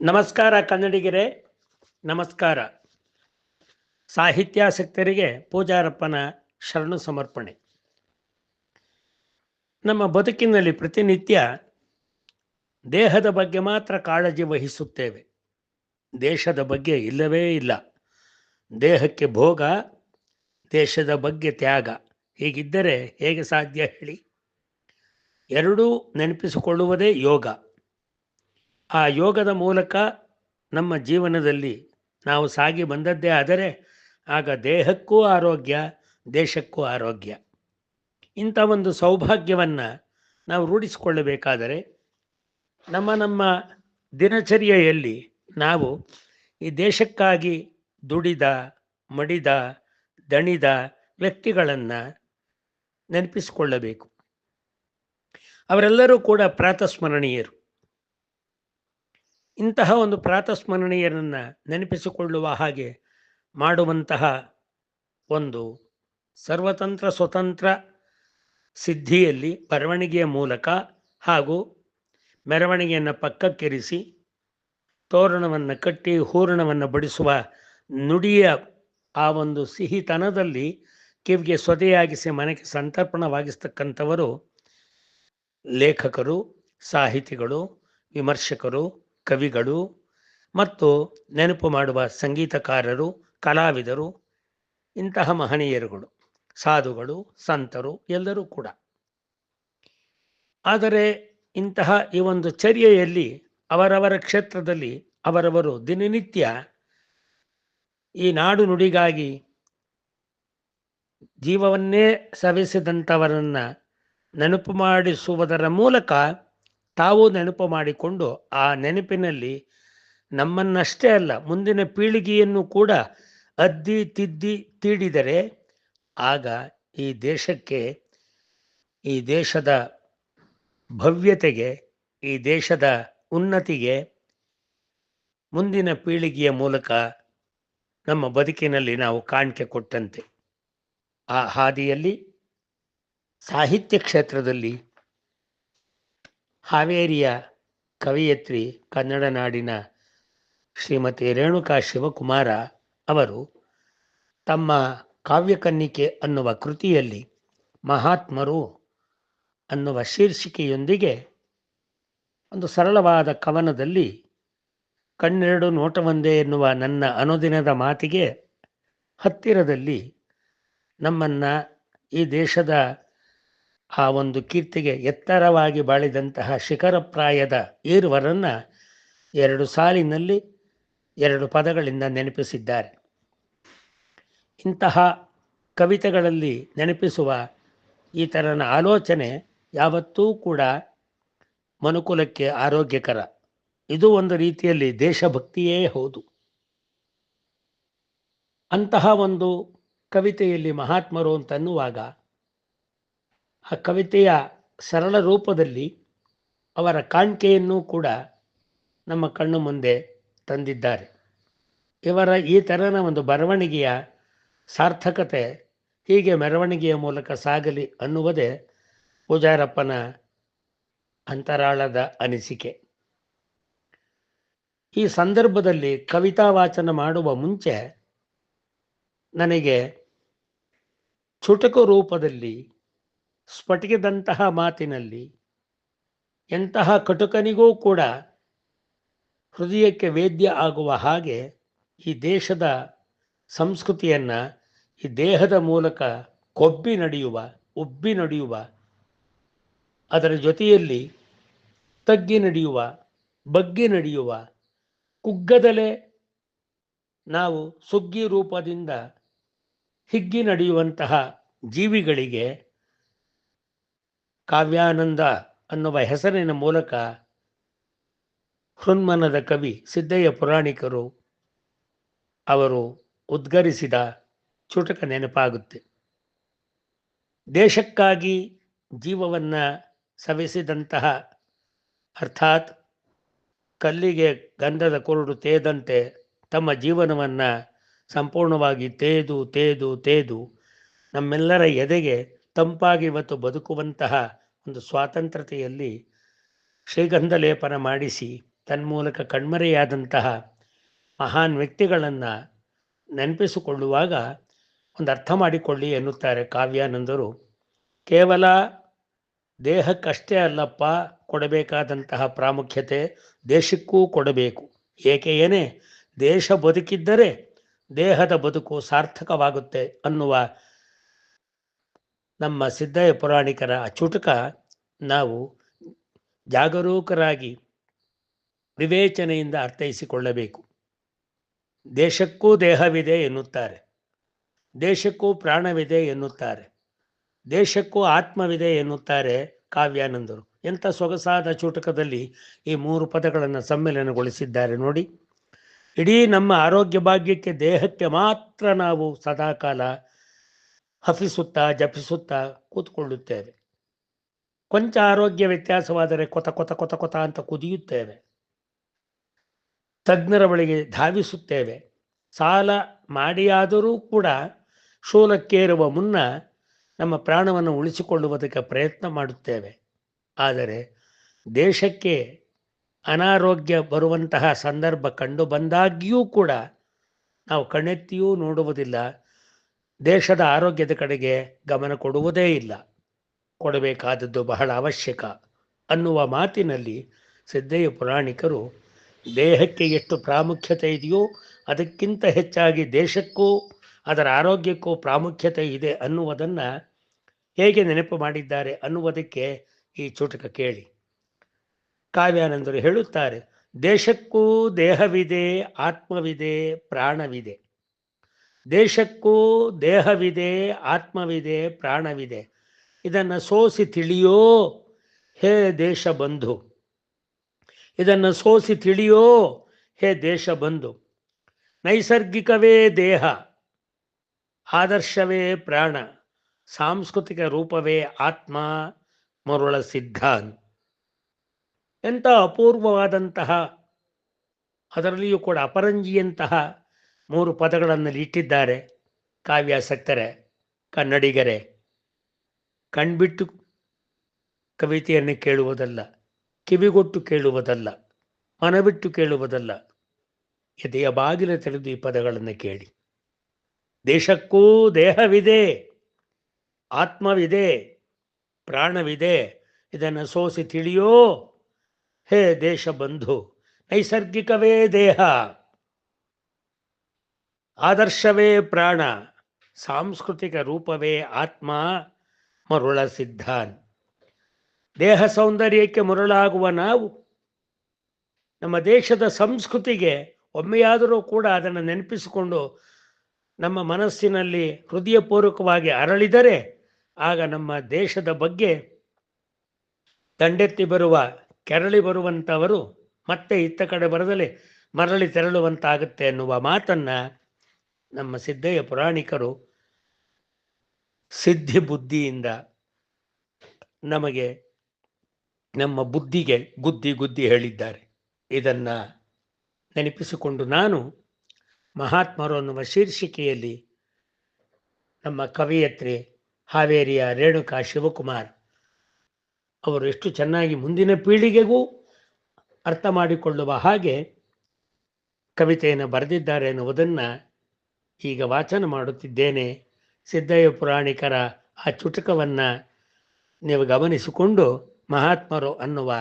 ನಮಸ್ಕಾರ ಕನ್ನಡಿಗರೇ, ನಮಸ್ಕಾರ. ಸಾಹಿತ್ಯಾಸಕ್ತರಿಗೆ ಪೂಜಾರಪ್ಪನ ಶರಣು ಸಮರ್ಪಣೆ. ನಮ್ಮ ಬದುಕಿನಲ್ಲಿ ಪ್ರತಿನಿತ್ಯ ದೇಹದ ಬಗ್ಗೆ ಮಾತ್ರ ಕಾಳಜಿ ವಹಿಸುತ್ತೇವೆ. ದೇಶದ ಬಗ್ಗೆ ಇಲ್ಲವೇ ಇಲ್ಲ. ದೇಹಕ್ಕೆ ಭೋಗ, ದೇಶದ ಬಗ್ಗೆ ತ್ಯಾಗ. ಹೀಗಿದ್ದರೆ ಹೇಗೆ ಸಾಧ್ಯ ಹೇಳಿ? ಎರಡೂ ನೆನಪಿಸಿಕೊಳ್ಳುವುದೇ ಯೋಗ. ಆ ಯೋಗದ ಮೂಲಕ ನಮ್ಮ ಜೀವನದಲ್ಲಿ ನಾವು ಸಾಗಿ ಬಂದದ್ದೇ ಆದರೆ ಆಗ ದೇಹಕ್ಕೂ ಆರೋಗ್ಯ, ದೇಶಕ್ಕೂ ಆರೋಗ್ಯ. ಇಂಥ ಒಂದು ಸೌಭಾಗ್ಯವನ್ನು ನಾವು ರೂಢಿಸಿಕೊಳ್ಳಬೇಕಾದರೆ ನಮ್ಮ ನಮ್ಮ ದಿನಚರ್ಯೆಯಲ್ಲಿ ನಾವು ಈ ದೇಶಕ್ಕಾಗಿ ದುಡಿದ, ಮಡಿದ, ದಣಿದ ವ್ಯಕ್ತಿಗಳನ್ನು ನೆನಪಿಸಿಕೊಳ್ಳಬೇಕು. ಅವರೆಲ್ಲರೂ ಕೂಡ ಪ್ರಾತಸ್ಮರಣೀಯರು. ಇಂತಹ ಒಂದು ಪ್ರಾತಸ್ಮರಣೀಯರನ್ನು ನೆನಪಿಸಿಕೊಳ್ಳುವ ಹಾಗೆ ಮಾಡುವಂತಹ ಒಂದು ಸರ್ವತಂತ್ರ ಸ್ವತಂತ್ರ ಸಿದ್ಧಿಯಲ್ಲಿ ಬರವಣಿಗೆಯ ಮೂಲಕ ಹಾಗೂ ಮೆರವಣಿಗೆಯನ್ನು ಪಕ್ಕಕ್ಕಿರಿಸಿ ತೋರಣವನ್ನು ಕಟ್ಟಿ ಹೂರಣವನ್ನು ಬಡಿಸುವ ನುಡಿಯ ಆ ಒಂದು ಸಿಹಿತನದಲ್ಲಿ ಕಿವಿಗೆ ಸ್ವದೆಯಾಗಿಸಿ ಮನೆಗೆ ಸಂತರ್ಪಣವಾಗಿಸ್ತಕ್ಕಂಥವರು ಲೇಖಕರು, ಸಾಹಿತಿಗಳು, ವಿಮರ್ಶಕರು ಕವಿಗಳು ಮತ್ತು ನೆನಪು ಮಾಡುವ ಸಂಗೀತಕಾರರು, ಕಲಾವಿದರು, ಇಂತಹ ಮಹನೀಯರುಗಳು, ಸಾಧುಗಳು, ಸಂತರು ಎಲ್ಲರೂ ಕೂಡ. ಆದರೆ ಇಂತಹ ಈ ಒಂದು ಚರ್ಯೆಯಲ್ಲಿ ಅವರವರ ಕ್ಷೇತ್ರದಲ್ಲಿ ಅವರವರು ದಿನನಿತ್ಯ ಈ ನಾಡು ನುಡಿಗಾಗಿ ಜೀವವನ್ನೇ ಸವೆಸಿದಂಥವರನ್ನು ನೆನಪು ಮಾಡಿಸುವುದರ ಮೂಲಕ ತಾವು ನೆನಪು ಮಾಡಿಕೊಂಡು ಆ ನೆನಪಿನಲ್ಲಿ ನಮ್ಮನ್ನಷ್ಟೇ ಅಲ್ಲ, ಮುಂದಿನ ಪೀಳಿಗೆಯನ್ನು ಕೂಡ ಅದ್ದಿ ತಿದ್ದಿ ತೀಡಿದರೆ ಆಗ ಈ ದೇಶಕ್ಕೆ, ಈ ದೇಶದ ಭವ್ಯತೆಗೆ, ಈ ದೇಶದ ಉನ್ನತಿಗೆ ಮುಂದಿನ ಪೀಳಿಗೆಯ ಮೂಲಕ ನಮ್ಮ ಬದುಕಿನಲ್ಲಿ ನಾವು ಕಾಣಿಕೆ ಕೊಟ್ಟಂತೆ. ಆ ಹಾದಿಯಲ್ಲಿ ಸಾಹಿತ್ಯ ಕ್ಷೇತ್ರದಲ್ಲಿ ಹಾವೇರಿಯ ಕವಿಯತ್ರಿ ಕನ್ನಡ ನಾಡಿನ ಶ್ರೀಮತಿ ರೇಣುಕಾ ಶಿವಕುಮಾರ ಅವರು ತಮ್ಮ ಕಾವ್ಯಕನ್ನಿಕೆ ಅನ್ನುವ ಕೃತಿಯಲ್ಲಿ ಮಹಾತ್ಮರು ಅನ್ನುವ ಶೀರ್ಷಿಕೆಯೊಂದಿಗೆ ಒಂದು ಸರಳವಾದ ಕವನದಲ್ಲಿ ಕಣ್ಣೆರಡು ನೋಟವೊಂದೇ ಎನ್ನುವ ನನ್ನ ಅನುದಿನದ ಮಾತಿಗೆ ಹತ್ತಿರದಲ್ಲಿ ನಮ್ಮನ್ನು ಈ ದೇಶದ ಆ ಒಂದು ಕೀರ್ತಿಗೆ ಎತ್ತರವಾಗಿ ಬಾಳಿದಂತಹ ಶಿಖರಪ್ರಾಯದ ಈರ್ವರನ್ನು ಎರಡು ಸಾಲಿನಲ್ಲಿ ಎರಡು ಪದಗಳಿಂದ ನೆನಪಿಸಿದ್ದಾರೆ. ಇಂತಹ ಕವಿತೆಗಳಲ್ಲಿ ನೆನಪಿಸುವ ಈ ಥರನ ಆಲೋಚನೆ ಯಾವತ್ತೂ ಕೂಡ ಮನುಕುಲಕ್ಕೆ ಆರೋಗ್ಯಕರ. ಇದು ಒಂದು ರೀತಿಯಲ್ಲಿ ದೇಶಭಕ್ತಿಯೇ ಹೌದು. ಅಂತಹ ಒಂದು ಕವಿತೆಯಲ್ಲಿ ಮಹಾತ್ಮರು ಅಂತನ್ನುವಾಗ ಆ ಕವಿತೆಯ ಸರಳ ರೂಪದಲ್ಲಿ ಅವರ ಕಾಣಿಕೆಯನ್ನು ಕೂಡ ನಮ್ಮ ಕಣ್ಣು ಮುಂದೆ ತಂದಿದ್ದಾರೆ. ಇವರ ಈ ಥರನ ಒಂದು ಬರವಣಿಗೆಯ ಸಾರ್ಥಕತೆ ಹೀಗೆ ಮೆರವಣಿಗೆಯ ಮೂಲಕ ಸಾಗಲಿ ಅನ್ನುವುದೇ ಪೂಜಾರಪ್ಪನ ಅಂತರಾಳದ ಅನಿಸಿಕೆ. ಈ ಸಂದರ್ಭದಲ್ಲಿ ಕವಿತಾ ವಾಚನ ಮಾಡುವ ಮುಂಚೆ ನನಗೆ ಚುಟುಕು ರೂಪದಲ್ಲಿ ಸ್ಫಟಿಕದಂತಹ ಮಾತಿನಲ್ಲಿ ಎಂತಹ ಕಟುಕನಿಗೂ ಕೂಡ ಹೃದಯಕ್ಕೆ ವೇದ್ಯ ಆಗುವ ಹಾಗೆ ಈ ದೇಶದ ಸಂಸ್ಕೃತಿಯನ್ನು, ಈ ದೇಹದ ಮೂಲಕ ಕೊಬ್ಬಿ ನಡೆಯುವ, ಉಬ್ಬಿ ನಡೆಯುವ, ಅದರ ಜೊತೆಯಲ್ಲಿ ತಗ್ಗಿ ನಡೆಯುವ, ಬಗ್ಗಿ ನಡೆಯುವ, ಕುಗ್ಗದಲೆ ನಾವು ಸುಗ್ಗಿ ರೂಪದಿಂದ ಹಿಗ್ಗಿ ನಡೆಯುವಂತಹ ಜೀವಿಗಳಿಗೆ ಕಾವ್ಯಾನಂದ ಅನ್ನುವ ಹೆಸರಿನ ಮೂಲಕ ಹೃನ್ಮನದ ಕವಿ ಸಿದ್ದಯ್ಯ ಪುರಾಣಿಕರು ಅವರು ಉದ್ಗರಿಸಿದ ಚುಟಕ ನೆನಪಾಗುತ್ತೆ. ದೇಶಕ್ಕಾಗಿ ಜೀವವನ್ನು ಸವೆಸಿದಂತಹ ಅರ್ಥಾತ್ ಕಲ್ಲಿಗೆ ಗಂಧದ ಕೊರಡು ತೇದಂತೆ ತಮ್ಮ ಜೀವನವನ್ನು ಸಂಪೂರ್ಣವಾಗಿ ತೇದು ತೇದು ತೇದು ನಮ್ಮೆಲ್ಲರ ಎದೆಗೆ ತಂಪಾಗಿ ಇವತ್ತು ಬದುಕುವಂತಹ ಒಂದು ಸ್ವಾತಂತ್ರ್ಯತೆಯಲ್ಲಿ ಶ್ರೀಗಂಧ ಲೇಪನ ಮಾಡಿಸಿ, ತನ್ಮೂಲಕ ಕಣ್ಮರೆಯಾದಂತಹ ಮಹಾನ್ ವ್ಯಕ್ತಿಗಳನ್ನು ನೆನಪಿಸಿಕೊಳ್ಳುವಾಗ ಒಂದು ಅರ್ಥ ಮಾಡಿಕೊಳ್ಳಿ ಎನ್ನುತ್ತಾರೆ ಕಾವ್ಯಾನಂದರು. ಕೇವಲ ದೇಹಕ್ಕಷ್ಟೇ ಅಲ್ಲಪ್ಪ, ಕೊಡಬೇಕಾದಂತಹ ಪ್ರಾಮುಖ್ಯತೆ ದೇಶಕ್ಕೂ ಕೊಡಬೇಕು. ಏಕೆ ಏನೇ, ದೇಶ ಬದುಕಿದ್ದರೆ ದೇಹದ ಬದುಕು ಸಾರ್ಥಕವಾಗುತ್ತೆ ಅನ್ನುವ ನಮ್ಮ ಸಿದ್ದಯ್ಯ ಪುರಾಣಿಕರ ಚುಟುಕ ನಾವು ಜಾಗರೂಕರಾಗಿ ವಿವೇಚನೆಯಿಂದ ಅರ್ಥೈಸಿಕೊಳ್ಳಬೇಕು. ದೇಶಕ್ಕೂ ದೇಹವಿದೆ ಎನ್ನುತ್ತಾರೆ. ದೇಶಕ್ಕೂ ಪ್ರಾಣವಿದೆ ಎನ್ನುತ್ತಾರೆ. ದೇಶಕ್ಕೂ ಆತ್ಮವಿದೆ ಎನ್ನುತ್ತಾರೆ ಕಾವ್ಯಾನಂದರು. ಎಂಥ ಸೊಗಸಾದ ಚೂಟಕದಲ್ಲಿ ಈ ಮೂರು ಪದಗಳನ್ನು ಸಮ್ಮಿಲನಗೊಳಿಸಿದ್ದಾರೆ ನೋಡಿ. ಇಡೀ ನಮ್ಮ ಆರೋಗ್ಯ ಭಾಗ್ಯಕ್ಕೆ ದೇಹಕ್ಕೆ ಮಾತ್ರ ನಾವು ಸದಾಕಾಲ ಹಫಿಸುತ್ತಾ, ಜಪಿಸುತ್ತಾ ಕೂತ್ಕೊಳ್ಳುತ್ತೇವೆ. ಕೊಂಚ ಆರೋಗ್ಯ ವ್ಯತ್ಯಾಸವಾದರೆ ಕೊತ ಕೊತ ಕೊತ ಕೊತ ಅಂತ ಕುದಿಯುತ್ತೇವೆ. ತಜ್ಞರ ಬಳಿಗೆ ಧಾವಿಸುತ್ತೇವೆ. ಸಾಲ ಮಾಡಿಯಾದರೂ ಕೂಡ ಶೂಲಕ್ಕೇರುವ ಮುನ್ನ ನಮ್ಮ ಪ್ರಾಣವನ್ನು ಉಳಿಸಿಕೊಳ್ಳುವುದಕ್ಕೆ ಪ್ರಯತ್ನ ಮಾಡುತ್ತೇವೆ. ಆದರೆ ದೇಶಕ್ಕೆ ಅನಾರೋಗ್ಯ ಬರುವಂತಹ ಸಂದರ್ಭ ಕಂಡು ಬಂದಾಗ್ಯೂ ಕೂಡ ನಾವು ಕಣ್ಣೆತ್ತಿಯೂ ನೋಡುವುದಿಲ್ಲ. ದೇಶದ ಆರೋಗ್ಯದ ಕಡೆಗೆ ಗಮನ ಕೊಡುವುದೇ ಇಲ್ಲ. ಕೊಡಬೇಕಾದದ್ದು ಬಹಳ ಅವಶ್ಯಕ. ಅನ್ನುವ ಮಾತಿನಲ್ಲಿ ಸಿದ್ದಯ್ಯ ಪುರಾಣಿಕರು, ದೇಹಕ್ಕೆ ಎಷ್ಟು ಪ್ರಾಮುಖ್ಯತೆ ಇದೆಯೋ ಅದಕ್ಕಿಂತ ಹೆಚ್ಚಾಗಿ ದೇಶಕ್ಕೂ ಅದರ ಆರೋಗ್ಯಕ್ಕೂ ಪ್ರಾಮುಖ್ಯತೆ ಇದೆ ಅನ್ನುವುದನ್ನು ಹೇಗೆ ನೆನಪು ಮಾಡಿದ್ದಾರೆ ಅನ್ನುವುದಕ್ಕೆ ಈ ಚುಟುಕ ಕೇಳಿ. ಕಾವ್ಯಾನಂದರು ಹೇಳುತ್ತಾರೆ, ದೇಶಕ್ಕೂ ದೇಹವಿದೆ, ಆತ್ಮವಿದೆ, ಪ್ರಾಣವಿದೆ. ದೇಶಕ್ಕೂ ದೇಹವಿದೆ, ಆತ್ಮವಿದೆ, ಪ್ರಾಣವಿದೆ. ಇದನ್ನು ಸೋಸಿ ತಿಳಿಯೋ ಹೇ ದೇಶ ಬಂಧು. ಇದನ್ನು ಸೋಸಿ ತಿಳಿಯೋ ಹೇ ದೇಶ ಬಂಧು. ನೈಸರ್ಗಿಕವೇ ದೇಹ, ಆದರ್ಶವೇ ಪ್ರಾಣ, ಸಾಂಸ್ಕೃತಿಕ ರೂಪವೇ ಆತ್ಮ, ಮರುಳ ಸಿದ್ಧಾನ್ ಎಂಥ ಅಪೂರ್ವವಾದಂತಹ, ಅದರಲ್ಲಿಯೂ ಕೂಡ ಅಪರಂಜಿಯಂತಹ ಮೂರು ಪದಗಳನ್ನು ಇಟ್ಟಿದ್ದಾರೆ. ಕಾವ್ಯಾಸಕ್ತರೆ, ಕನ್ನಡಿಗರೆ, ಕಣ್ಬಿಟ್ಟು ಕವಿತೆಯನ್ನು ಕೇಳುವುದಲ್ಲ, ಕಿವಿಗೊಟ್ಟು ಕೇಳುವುದಲ್ಲ, ಮನಬಿಟ್ಟು ಕೇಳುವುದಲ್ಲ, ಎದೆಯ ಬಾಗಿಲ ತೆರೆದು ಈ ಪದಗಳನ್ನು ಕೇಳಿ. ದೇಶಕ್ಕೂ ದೇಹವಿದೆ, ಆತ್ಮವಿದೆ, ಪ್ರಾಣವಿದೆ, ಇದನ್ನು ಸೋಸಿ ತಿಳಿಯೋ ಹೇ ದೇಶ ಬಂಧು, ನೈಸರ್ಗಿಕವೇ ದೇಹ. ಆದರ್ಶವೇ ಪ್ರಾಣ, ಸಾಂಸ್ಕೃತಿಕ ರೂಪವೇ ಆತ್ಮ, ಮರುಳ ಸಿದ್ಧಾನ್. ದೇಹ ಸೌಂದರ್ಯಕ್ಕೆ ಮರುಳಾಗುವ ನಾವು, ನಮ್ಮ ದೇಶದ ಸಂಸ್ಕೃತಿಗೆ ಒಮ್ಮೆಯಾದರೂ ಕೂಡ ಅದನ್ನು ನೆನಪಿಸಿಕೊಂಡು ನಮ್ಮ ಮನಸ್ಸಿನಲ್ಲಿ ಹೃದಯಪೂರ್ವಕವಾಗಿ ಅರಳಿದರೆ, ಆಗ ನಮ್ಮ ದೇಶದ ಬಗ್ಗೆ ದಂಡೆತ್ತಿ ಬರುವ, ಕೆರಳಿ ಬರುವಂಥವರು ಮತ್ತೆ ಇತ್ತ ಕಡೆ ಬರದಲ್ಲಿ ಮರಳಿ ತೆರಳುವಂತಾಗುತ್ತೆ ಎನ್ನುವ ಮಾತನ್ನ ನಮ್ಮ ಸಿದ್ಧಯ್ಯ ಪುರಾಣಿಕರು ಸಿದ್ಧಿ ಬುದ್ಧಿಯಿಂದ ನಮಗೆ ನಮ್ಮ ಬುದ್ಧಿಗೆ ಗುದ್ದಿ ಗುದ್ದಿ ಹೇಳಿದ್ದಾರೆ. ಇದನ್ನು ನೆನಪಿಸಿಕೊಂಡು ನಾನು ಮಹಾತ್ಮರು ಅನ್ನುವ ಶೀರ್ಷಿಕೆಯಲ್ಲಿ ನಮ್ಮ ಕವಿಯತ್ರಿ ಹಾವೇರಿಯ ರೇಣುಕಾ ಶಿವಕುಮಾರ್ ಅವರು ಎಷ್ಟು ಚೆನ್ನಾಗಿ ಮುಂದಿನ ಪೀಳಿಗೆಗೂ ಅರ್ಥ ಮಾಡಿಕೊಳ್ಳುವ ಹಾಗೆ ಕವಿತೆಯನ್ನು ಬರೆದಿದ್ದಾರೆ ಎನ್ನುವುದನ್ನು ಈಗ ವಾಚನ ಮಾಡುತ್ತಿದ್ದೇನೆ. ಸಿದ್ದಯ್ಯ ಪುರಾಣಿಕರ ಆ ಚುಟುಕವನ್ನು ನೀವು ಗಮನಿಸಿಕೊಂಡು ಮಹಾತ್ಮರು ಅನ್ನುವ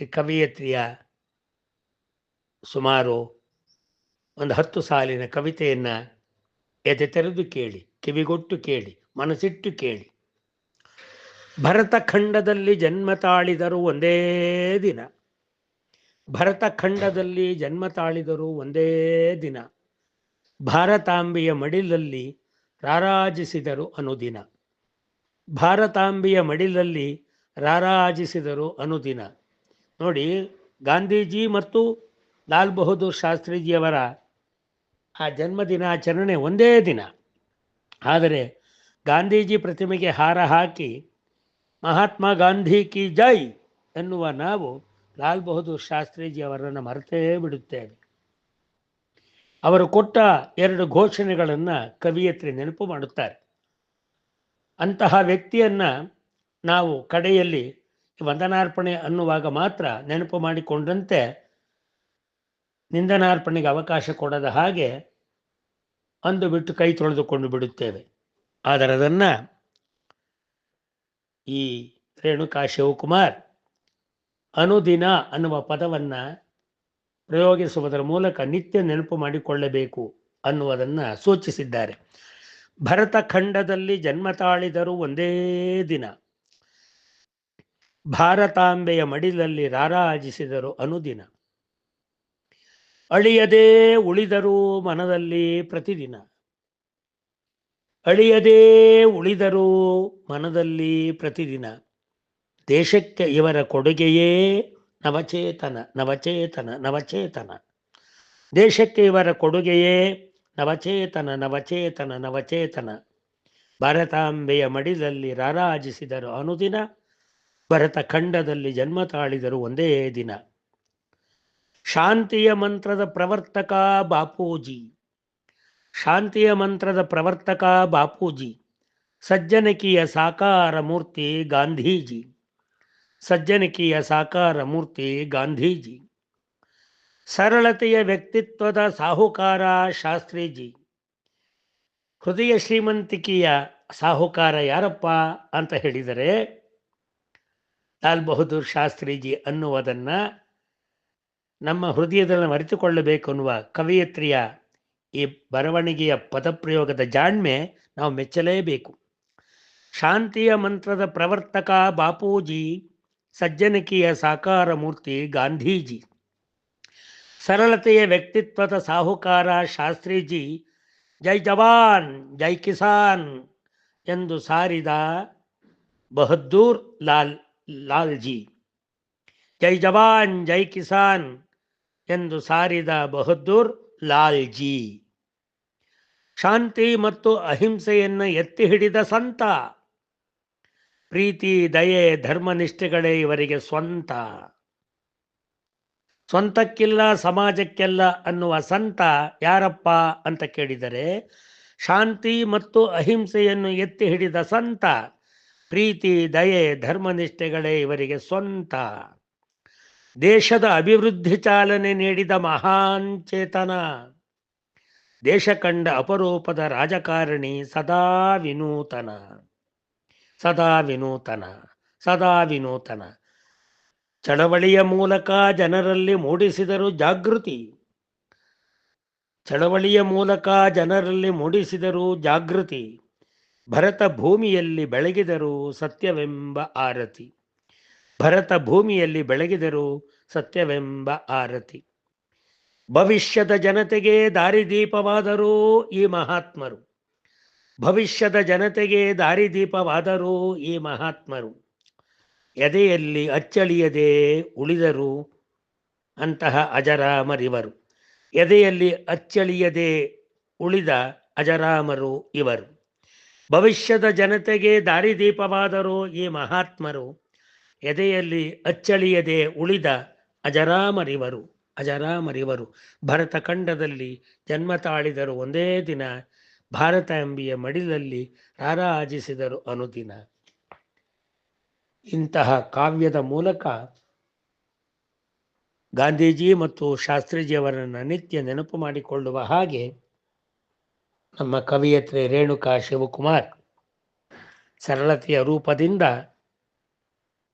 ಈ ಕವಿಯತ್ರಿಯ ಸುಮಾರು ಒಂದು ಹತ್ತು ಸಾಲಿನ ಕವಿತೆಯನ್ನು ಎದೆ ತೆರೆದು ಕೇಳಿ, ಕಿವಿಗೊಟ್ಟು ಕೇಳಿ, ಮನಸ್ಸಿಟ್ಟು ಕೇಳಿ. ಭರತಖಂಡದಲ್ಲಿ ಜನ್ಮ ತಾಳಿದರು ಒಂದೇ ದಿನ. ಭರತಖಂಡದಲ್ಲಿ ಜನ್ಮ ತಾಳಿದರು ಒಂದೇ ದಿನ. ಭಾರತಾಂಬೆಯ ಮಡಿಲಲ್ಲಿ ರಾರಾಜಿಸಿದರು ಅನುದಿನ. ಭಾರತಾಂಬೆಯ ಮಡಿಲಲ್ಲಿ ರಾರಾಜಿಸಿದರು ಅನುದಿನ. ನೋಡಿ, ಗಾಂಧೀಜಿ ಮತ್ತು ಲಾಲ್ ಬಹದ್ದೂರ್ ಶಾಸ್ತ್ರೀಜಿಯವರ ಆ ಜನ್ಮದಿನಾಚರಣೆ ಒಂದೇ ದಿನ. ಆದರೆ ಗಾಂಧೀಜಿ ಪ್ರತಿಮೆಗೆ ಹಾರ ಹಾಕಿ ಮಹಾತ್ಮ ಗಾಂಧಿ ಕಿ ಜೈ ಎನ್ನುವ ನಾವು ಲಾಲ್ ಬಹದ್ದೂರ್ ಶಾಸ್ತ್ರೀಜಿಯವರನ್ನು ಮರೆತೇ ಬಿಡುತ್ತೇವೆ. ಅವರು ಕೊಟ್ಟ ಎರಡು ಘೋಷಣೆಗಳನ್ನು ಕವಿಯತ್ರಿ ನೆನಪು ಮಾಡುತ್ತಾರೆ. ಅಂತಹ ವ್ಯಕ್ತಿಯನ್ನ ನಾವು ಕಡೆಯಲ್ಲಿ ವಂದನಾರ್ಪಣೆ ಅನ್ನುವಾಗ ಮಾತ್ರ ನೆನಪು ಮಾಡಿಕೊಂಡಂತೆ ನಿಂದನಾರ್ಪಣೆಗೆ ಅವಕಾಶ ಕೊಡದ ಹಾಗೆ ಅಂದು ಬಿಟ್ಟು ಕೈ ತೊಳೆದುಕೊಂಡು ಬಿಡುತ್ತೇವೆ. ಆದರೆ ಅದನ್ನ ಈ ರೇಣುಕಾ ಶಿವಕುಮಾರ್ ಅನುದಿನ ಅನ್ನುವ ಪದವನ್ನ ಪ್ರಯೋಗಿಸುವುದರ ಮೂಲಕ ನಿತ್ಯ ನೆನಪು ಮಾಡಿಕೊಳ್ಳಬೇಕು ಅನ್ನುವುದನ್ನ ಸೂಚಿಸಿದ್ದಾರೆ. ಭರತಖಂಡದಲ್ಲಿ ಜನ್ಮ ತಾಳಿದರು ಒಂದೇ ದಿನ. ಭಾರತಾಂಬೆಯ ಮಡಿಲಲ್ಲಿ ರಾರಾಜಿಸಿದರು ಅನುದಿನ. ಅಳಿಯದೇ ಉಳಿದರು ಮನದಲ್ಲಿ ಪ್ರತಿದಿನ. ಅಳಿಯದೇ ಉಳಿದರು ಮನದಲ್ಲಿ ಪ್ರತಿದಿನ. ದೇಶಕ್ಕೆ ಇವರ ಕೊಡುಗೆಯೇ ನವಚೇತನ ನವಚೇತನ ನವಚೇತನ. ದೇಶಕ್ಕೆ ಇವರ ಕೊಡುಗೆಯೇ ನವಚೇತನ ನವಚೇತನ ನವಚೇತನ. ಭರತಾಂಬೆಯ ಮಡಿಲಲ್ಲಿ ರಾರಾಜಿಸಿದರು ಅನುದಿನ, ಭರತ ಖಂಡದಲ್ಲಿ ಜನ್ಮ ತಾಳಿದರು ಒಂದೇ ದಿನ. ಶಾಂತಿಯ ಮಂತ್ರದ ಪ್ರವರ್ತಕ ಬಾಪೂಜಿ. ಶಾಂತಿಯ ಮಂತ್ರದ ಪ್ರವರ್ತಕ ಬಾಪೂಜಿ. ಸಜ್ಜನಕಿಯ ಸಾಕಾರ ಮೂರ್ತಿ ಗಾಂಧೀಜಿ. ಸಜ್ಜನಿಕೆಯ ಸಾಕಾರ ಮೂರ್ತಿ ಗಾಂಧೀಜಿ. ಸರಳತೆಯ ವ್ಯಕ್ತಿತ್ವದ ಸಾಹುಕಾರ ಶಾಸ್ತ್ರೀಜಿ. ಹೃದಯ ಶ್ರೀಮಂತಿಕೆಯ ಸಾಹುಕಾರ ಯಾರಪ್ಪ ಅಂತ ಹೇಳಿದರೆ ಲಾಲ್ ಬಹದ್ದೂರ್ ಶಾಸ್ತ್ರೀಜಿ ಅನ್ನುವುದನ್ನು ನಮ್ಮ ಹೃದಯದಲ್ಲಿ ಮರೆತುಕೊಳ್ಳಬೇಕು ಅನ್ನುವ ಕವಿಯತ್ರಿಯ ಈ ಬರವಣಿಗೆಯ ಪದಪ್ರಯೋಗದ ಜಾಣ್ಮೆ ನಾವು ಮೆಚ್ಚಲೇಬೇಕು. ಶಾಂತಿಯ ಮಂತ್ರದ ಪ್ರವರ್ತಕ ಬಾಪೂಜಿ ಸಜ್ಜನಿಕೆಯ ಸಾಕಾರ ಮೂರ್ತಿ ಗಾಂಧೀಜಿ. ಸರಳತೆಯ ವ್ಯಕ್ತಿತ್ವದ ಸಾಹುಕಾರ ಶಾಸ್ತ್ರೀಜಿ, ಜೈ ಜವಾನ್, ಜೈ ಕಿಸಾನ್ ಎಂದು ಸಾರಿದ ಬಹದ್ದೂರ್ ಲಾಲ್, ಲಾಲ್ಜಿ. ಜೈ ಜವಾನ್, ಜೈ ಕಿಸಾನ್ ಎಂದು ಸಾರಿದ ಬಹದ್ದೂರ್ ಲಾಲ್ಜಿ. ಶಾಂತಿ ಮತ್ತು ಅಹಿಂಸೆಯನ್ನು ಎತ್ತಿ ಹಿಡಿದ ಸಂತ ಪ್ರೀತಿ, ದಯೆ ಧರ್ಮನಿಷ್ಠೆಗಳೇ ಇವರಿಗೆ ಸ್ವಂತ. ಸ್ವಂತಕ್ಕಿಲ್ಲ, ಸಮಾಜಕ್ಕೆಲ್ಲ ಅನ್ನುವ ಸಂತ ಯಾರಪ್ಪ ಅಂತ ಕೇಳಿದರೆ, ಶಾಂತಿ ಮತ್ತು ಅಹಿಂಸೆಯನ್ನು ಎತ್ತಿ ಹಿಡಿದ ಸಂತ, ಪ್ರೀತಿ, ದಯೆ ಧರ್ಮನಿಷ್ಠೆಗಳೇ ಇವರಿಗೆ ಸ್ವಂತ. ದೇಶದ ಅಭಿವೃದ್ಧಿ ಚಾಲನೆ ನೀಡಿದ ಮಹಾನ್ ಚೇತನ. ದೇಶ ಕಂಡ ಅಪರೂಪದ ರಾಜಕಾರಣಿ ಸದಾ ವಿನೂತನ. ಸದಾ ವಿನೂತನ ಸದಾ ವಿನೂತನ. ಚಳವಳಿಯ ಮೂಲಕ ಜನರಲ್ಲಿ ಮೂಡಿಸಿದರು ಜಾಗೃತಿ. ಚಳವಳಿಯ ಮೂಲಕ ಜನರಲ್ಲಿ ಮೂಡಿಸಿದರು ಜಾಗೃತಿ. ಭರತ ಭೂಮಿಯಲ್ಲಿ ಬೆಳಗಿದರು ಸತ್ಯವೆಂಬ ಆರತಿ. ಭರತ ಭೂಮಿಯಲ್ಲಿ ಬೆಳಗಿದರು ಸತ್ಯವೆಂಬ ಆರತಿ. ಭವಿಷ್ಯದ ಜನತೆಗೆ ದಾರಿದೀಪವಾದರೂ ಈ ಮಹಾತ್ಮರು ಭವಿಷ್ಯದ ಜನತೆಗೆ ದಾರಿದೀಪವಾದರು ಈ ಮಹಾತ್ಮರು ಎದೆಯಲ್ಲಿ ಅಚ್ಚಳಿಯದೆ ಉಳಿದರು ಅಂತಹ ಅಜರಾಮರಿವರು. ಎದೆಯಲ್ಲಿ ಅಚ್ಚಳಿಯದೆ ಉಳಿದ ಅಜರಾಮರು ಇವರು. ಭವಿಷ್ಯದ ಜನತೆಗೆ ದಾರಿದೀಪವಾದರು ಈ ಮಹಾತ್ಮರು ಎದೆಯಲ್ಲಿ ಅಚ್ಚಳಿಯದೆ ಉಳಿದ ಅಜರಾಮರಿವರು. ಅಜರಾಮರಿವರು ಭರತಖಂಡದಲ್ಲಿ ಜನ್ಮ ತಾಳಿದರು. ಒಂದೇ ದಿನ ಭಾರತ ಎಂಬಿಯ ಮಡಿಲಲ್ಲಿ ರಾರಾಜಿಸಿದರು ಅನುದಿನ. ಇಂತಹ ಕಾವ್ಯದ ಮೂಲಕ ಗಾಂಧೀಜಿ ಮತ್ತು ಶಾಸ್ತ್ರೀಜಿಯವರನ್ನು ನಿತ್ಯ ನೆನಪು ಮಾಡಿಕೊಳ್ಳುವ ಹಾಗೆ ನಮ್ಮ ಕವಿಯತ್ರಿ ರೇಣುಕಾ ಶಿವಕುಮಾರ್ ಸರಳತೆಯ ರೂಪದಿಂದ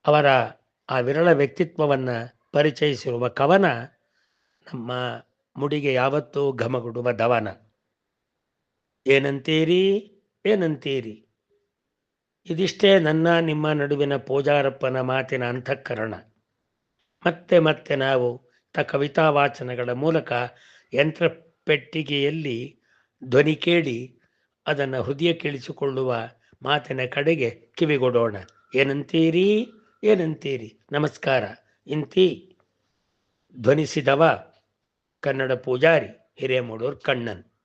ಅವರ ಆ ವಿರಳ ವ್ಯಕ್ತಿತ್ವವನ್ನು ಪರಿಚಯಿಸಿರುವ ಕವನ ನಮ್ಮ ಮುಡಿಗೆ ಯಾವತ್ತೂ ಘಮಗುಡುವ ದವನ. ಏನಂತೀರಿ? ಏನಂತೀರಿ? ಇದಿಷ್ಟೇ ನನ್ನ ನಿಮ್ಮ ನಡುವಿನ ಪೂಜಾರಪ್ಪನ ಮಾತಿನ ಅಂತಃಕರಣ ಮತ್ತೆ ಮತ್ತೆ ನಾವು ತ ಕವಿತಾ ವಾಚನಗಳ ಮೂಲಕ ಯಂತ್ರ ಪೆಟ್ಟಿಗೆಯಲ್ಲಿ ಧ್ವನಿ ಕೇಳಿ ಅದನ್ನು ಹೃದಯ ಕೇಳಿಸಿಕೊಳ್ಳುವ ಮಾತಿನ ಕಡೆಗೆ ಕಿವಿಗೊಡೋಣ. ಏನಂತೀರಿ? ಏನಂತೀರಿ? ನಮಸ್ಕಾರ. ಇಂತಿ ಧ್ವನಿಸಿದವ ಕನ್ನಡ ಪೂಜಾರಿ ಹಿರೇಮೂಡೂರ್ ಕಣ್ಣನ್.